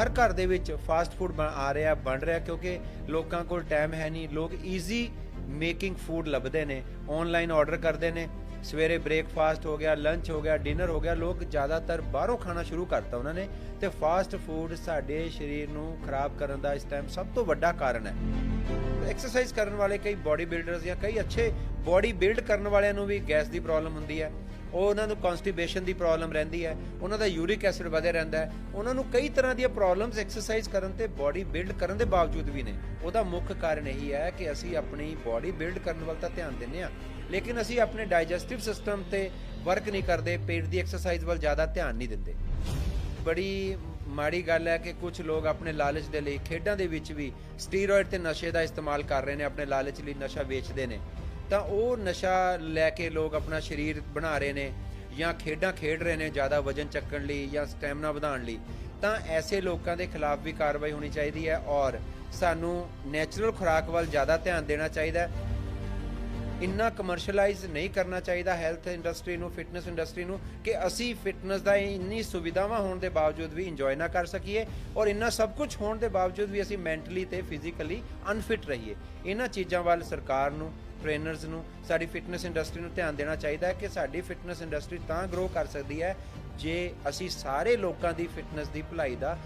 ਹਰ ਘਰ ਦੇ ਵਿੱਚ ਫਾਸਟ ਫੂਡ ਬਣ ਆ ਰਿਹਾ, ਬਣ ਰਿਹਾ ਕਿਉਂਕਿ ਲੋਕਾਂ ਕੋਲ ਟਾਈਮ ਹੈ ਨਹੀਂ। ਲੋਕ ਈਜ਼ੀ ਮੇਕਿੰਗ ਫੂਡ ਲੱਭਦੇ ਨੇ ਆਨਲਾਈਨ ਆਰਡਰ ਕਰਦੇ ਨੇ। ਸਵੇਰੇ ਬ੍ਰੇਕਫਾਸਟ ਹੋ ਗਿਆ ਲੰਚ ਹੋ ਗਿਆ ਡਿਨਰ ਹੋ ਗਿਆ, ਲੋਕ ਜ਼ਿਆਦਾਤਰ ਬਾਹਰੋਂ ਖਾਣਾ ਸ਼ੁਰੂ ਕਰਤਾ ਉਹਨਾਂ ਨੇ ਤੇ ਫਾਸਟ ਫੂਡ ਸਾਡੇ ਸਰੀਰ ਨੂੰ ਖਰਾਬ ਕਰਨ ਦਾ ਇਸ ਟਾਈਮ ਸਭ ਤੋਂ ਵੱਡਾ ਕਾਰਨ ਹੈ। ਐਕਸਰਸਾਈਜ਼ ਕਰਨ ਵਾਲੇ ਕਈ ਬਾਡੀ ਬਿਲਡਰਸ ਜਾਂ ਕਈ ਅੱਛੇ ਬਾਡੀ ਬਿਲਡ ਕਰਨ ਵਾਲਿਆਂ ਨੂੰ ਵੀ ਗੈਸ ਦੀ ਪ੍ਰੋਬਲਮ ਹੁੰਦੀ ਹੈ। ਉਹ ਉਹਨਾਂ ਨੂੰ ਕਨਸਟੀਪੇਸ਼ਨ ਦੀ ਪ੍ਰੋਬਲਮ ਰਹਿੰਦੀ ਹੈ, ਉਹਨਾਂ ਦਾ ਯੂਰਿਕ ਐਸਿਡ ਵਧਿਆ ਰਹਿੰਦਾ ਹੈ, ਉਹਨਾਂ ਨੂੰ ਕਈ ਤਰ੍ਹਾਂ ਦੀਆਂ ਪ੍ਰੋਬਲਮਸ ਐਕਸਰਸਾਈਜ਼ ਕਰਨ ਤੇ ਬਾਡੀ ਬਿਲਡ ਕਰਨ ਦੇ ਬਾਵਜੂਦ ਵੀ ਨੇ। ਉਹਦਾ ਮੁੱਖ ਕਾਰਨ ਇਹੀ ਹੈ ਕਿ ਅਸੀਂ ਆਪਣੀ ਬਾਡੀ ਬਿਲਡ ਕਰਨ ਵੱਲ ਤਾਂ ਧਿਆਨ ਦਿੰਦੇ ਆ ਲੇਕਿਨ ਅਸੀਂ ਆਪਣੇ ਡਾਈਜੈਸਟਿਵ ਸਿਸਟਮ ਤੇ ਵਰਕ ਨਹੀਂ ਕਰਦੇ, ਪੇਟ ਦੀ ਐਕਸਰਸਾਈਜ਼ ਵੱਲ ਜ਼ਿਆਦਾ ਧਿਆਨ ਨਹੀਂ ਦਿੰਦੇ। ਬੜੀ ਮਾੜੀ ਗੱਲ ਹੈ ਕਿ ਕੁਝ ਲੋਕ ਆਪਣੇ ਲਾਲਚ ਦੇ ਲਈ ਖੇਡਾਂ ਦੇ ਵਿੱਚ ਵੀ ਸਟੀਰੋਇਡ ਤੇ ਨਸ਼ੇ ਦਾ ਇਸਤੇਮਾਲ ਕਰ ਰਹੇ ਨੇ, ਆਪਣੇ ਲਾਲਚ ਲਈ ਨਸ਼ਾ ਵੇਚਦੇ ਨੇ। ਤਾਂ ਉਹ ਨਸ਼ਾ ਲੈ ਕੇ ਲੋਕ ਆਪਣਾ ਸਰੀਰ ਬਣਾ ਰਹੇ ਨੇ ਜਾਂ ਖੇਡਾਂ ਖੇਡ ਰਹੇ ਨੇ ਜ਼ਿਆਦਾ ਵਜਨ ਚੱਕਣ ਲਈ ਜਾਂ ਸਟੈਮਿਨਾ ਵਧਾਉਣ ਲਈ, ਤਾਂ ਐਸੇ ਲੋਕਾਂ ਦੇ ਖਿਲਾਫ ਵੀ ਕਾਰਵਾਈ ਹੋਣੀ ਚਾਹੀਦੀ ਹੈ ਔਰ ਸਾਨੂੰ ਨੈਚੁਰਲ ਖੁਰਾਕ ਵੱਲ ਜ਼ਿਆਦਾ ਧਿਆਨ ਦੇਣਾ ਚਾਹੀਦਾ ਹੈ। ਇੰਨਾ ਕਮਰਸ਼ੀਅਲਾਈਜ਼ ਨਹੀਂ ਕਰਨਾ ਚਾਹੀਦਾ ਹੈਲਥ ਇੰਡਸਟਰੀ ਨੂੰ ਫਿਟਨੈਸ ਇੰਡਸਟਰੀ ਨੂੰ ਕਿ ਅਸੀਂ ਫਿਟਨੈਸ ਦਾ ਇੰਨੀ ਸੁਵਿਧਾਵਾਂ ਹੋਣ ਦੇ ਬਾਵਜੂਦ ਵੀ ਇੰਜੋਏ ਨਾ ਕਰ ਸਕੀਏ ਔਰ ਇੰਨਾ ਸਭ ਕੁਝ ਹੋਣ ਦੇ ਬਾਵਜੂਦ ਵੀ ਅਸੀਂ ਮੈਂਟਲੀ ਤੇ ਫਿਜ਼ੀਕਲੀ ਅਨਫਿਟ ਰਹੀਏ। ਇਹਨਾਂ ਚੀਜ਼ਾਂ ਵੱਲ ਸਰਕਾਰ ਨੂੰ ਟ੍ਰੇਨਰਸ ਨੂੰ, ਸਾਡੀ ਫਿਟਨੈਸ ਇੰਡਸਟਰੀ ਨੂੰ ਧਿਆਨ ਦੇਣਾ ਚਾਹੀਦਾ ਹੈ ਕਿ ਸਾਡੀ ਫਿਟਨੈਸ ਇੰਡਸਟਰੀ ਤਾਂ ਗਰੋ ਕਰ ਸਕਦੀ ਹੈ ਜੇ ਅਸੀਂ ਸਾਰੇ ਲੋਕਾਂ ਦੀ ਫਿਟਨੈਸ ਦੀ ਭਲਾਈ ਦਾ